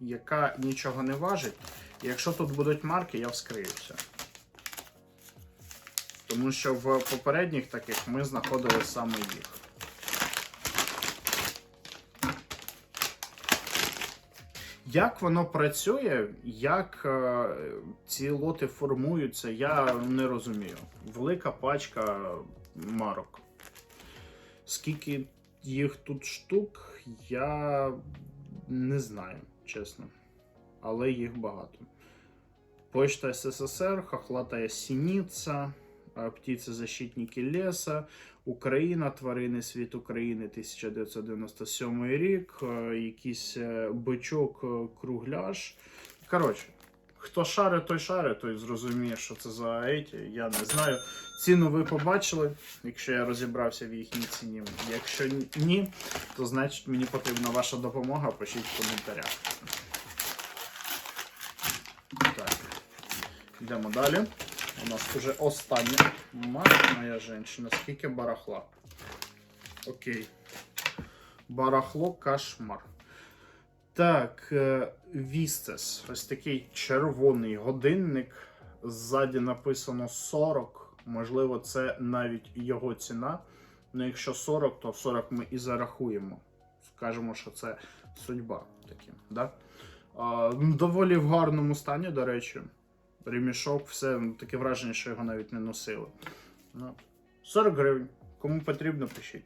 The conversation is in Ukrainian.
яка нічого не важить. Якщо тут будуть марки, я вскрию все. Тому що в попередніх таких ми знаходили саме їх. Як воно працює, як е, ці лоти формуються, я не розумію. Велика пачка марок. Скільки їх тут штук, я не знаю, чесно. Але їх багато. Почта СССР, Хохлатая Синиця, е, Птицезащитники леса, Україна, Тварини світ України 1997 рік, е, якийсь е, бичок е, кругляш. Коротше, хто шарить, той шарить, той зрозуміє, що це за еті. Я не знаю. Ціну ви побачили, якщо я розібрався в їхній ціні. Якщо ні, то значить мені потрібна ваша допомога. Пишіть в коментарях. Так. Йдемо далі. У нас вже остання мать моя жінка. Скільки барахла? Окей. Барахло кошмар. Так, е, Вістес. Ось такий червоний годинник. Ззаді написано 40. Можливо, це навіть його ціна. Ну, якщо 40, то 40 ми і зарахуємо. Скажемо, що це судьба таким. Да? А, ну, доволі в гарному стані, до речі. Ремішок, все ну, таке враження, що його навіть не носили. Ну, 40 гривень. Кому потрібно, пишіть.